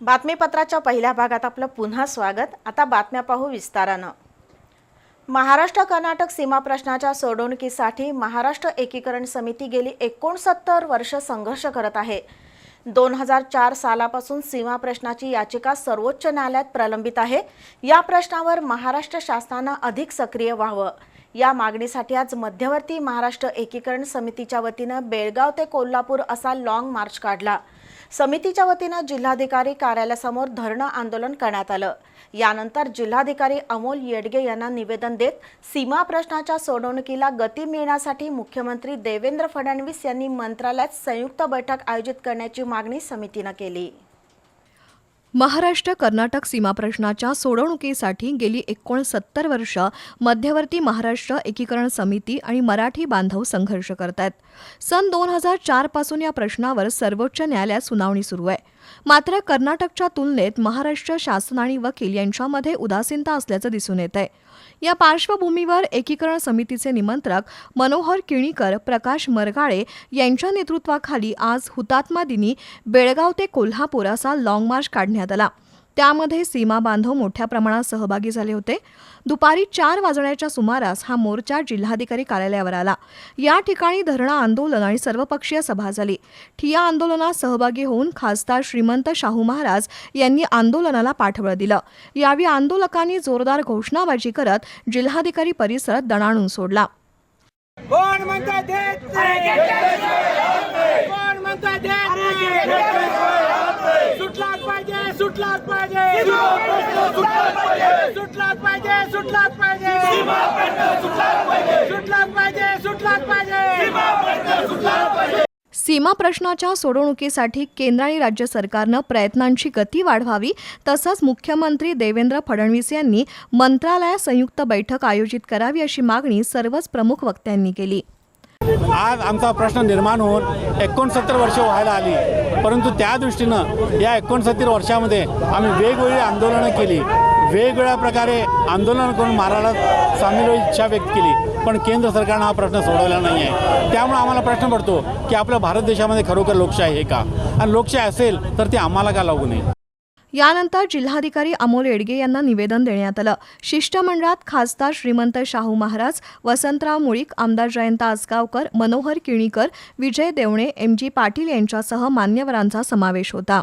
बातमीपत्राच्या पहिल्या भागात आपलं पुन्हा स्वागत. आता बातम्या पाहू विस्तारानं. महाराष्ट्र कर्नाटक सीमा प्रश्नाच्या सोडवणुकीसाठी महाराष्ट्र एकीकरण समिती गेली एकोणसत्तर वर्ष संघर्ष करत आहे. दोन हजार चार सालापासून सीमा प्रश्नाची याचिका सर्वोच्च न्यायालयात प्रलंबित आहे. या प्रश्नावर महाराष्ट्र शासनानं अधिक सक्रिय व्हावं. या मागणीसाठी आज मध्यवर्ती महाराष्ट्र एकीकरण समितीच्या वतीनं बेळगाव ते कोल्हापूर असा लाँग मार्च काढला. समितीच्या वतीनं जिल्हाधिकारी कार्यालयासमोर धरणं आंदोलन करण्यात आलं. यानंतर जिल्हाधिकारी अमोल येडगे यांना निवेदन देत सीमा प्रश्नाच्या सोडवणुकीला गती मिळण्यासाठी मुख्यमंत्री देवेंद्र फडणवीस यांनी मंत्रालयात संयुक्त बैठक आयोजित करण्याची मागणी समितीनं केली. महाराष्ट्र कर्नाटक सीमा प्रश्नाच्या सोडवणुकीसाठी गेली एकोणसत्तर वर्ष मध्यवर्ती महाराष्ट्र एकीकरण समिती आणि मराठी बांधव संघर्ष करत आहेत सन दोन हजार चारपासून या प्रश्नावर सर्वोच्च न्यायालयात सुनावणी सुरू आहे. मात्र कर्नाटकच्या तुलनेत महाराष्ट्र शासन आणि वकील यांच्यामध्ये उदासीनता असल्याचं दिसून येत आहे. या पार्श्वभूमीवर एकीकरण समितीचे निमंत्रक मनोहर किणीकर प्रकाश मरगाळे यांच्या नेतृत्वाखाली आज हुतात्मा दिनी बेळगाव ते कोल्हापूर असा लाँग मार्च काढण्यात आला. त्यामध्ये सीमा बांधव मोठ्या प्रमाणात सहभागी झाले होते. दुपारी चार वाजण्याच्या सुमारास हा मोर्चा जिल्हाधिकारी कार्यालयावर आला. या ठिकाणी धरणं आंदोलन आणि सर्वपक्षीय सभा झाली. ठिया आंदोलनात सहभागी होऊन खासदार श्रीमंत शाहू महाराज यांनी आंदोलनाला पाठबळ दिलं. यावेळी आंदोलकांनी जोरदार घोषणाबाजी करत जिल्हाधिकारी परिसर दणाणून सोडला कोण म्हणता देत नाही? कोण म्हणता देत नाही? सुटलाच पाहिजे सुटलाच पाहिजे. सुटलाच पाहिजे सुटलाच पाहिजे. सुटलाच पाहिजे सुटलाच पाहिजे. सीमा प्रश्नाच्या सोडवणुकीसाठी केंद्र आणि राज्य सरकारनं प्रयत्नांची गती वाढवावी तसंच मुख्यमंत्री देवेंद्र फडणवीस यांनी मंत्रालयात संयुक्त बैठक आयोजित करावी अशी मागणी सर्वच प्रमुख वक्त्यांनी केली. आज आमचा प्रश्न निर्माण होऊन एकोणसत्तर वर्ष व्हायला आली. परंतु त्या दृष्टीनं या एकोणसत्तर वर्षामध्ये आम्ही वेगवेगळी आंदोलनं केली. वेगवेगळ्या प्रकारे आंदोलन करून महाराष्ट्रात सामील इच्छा व्यक्त केली. पण केंद्र सरकारनं हा प्रश्न सोडवला नाही आहे त्यामुळे आम्हाला प्रश्न पडतो की आपल्या भारत देशामध्ये खरोखर लोकशाही आहे का? आणि लोकशाही असेल तर ती आम्हाला का लागू नये? यानंतर जिल्हाधिकारी अमोल येडगे यांना निवेदन देण्यात आलं. शिष्टमंडळात खासदार श्रीमंत शाहू महाराज वसंतराव मुळीक आमदार जयंत आसगावकर मनोहर किणीकर विजय देवणे एम जी पाटील यांच्यासह मान्यवरांचा समावेश होता.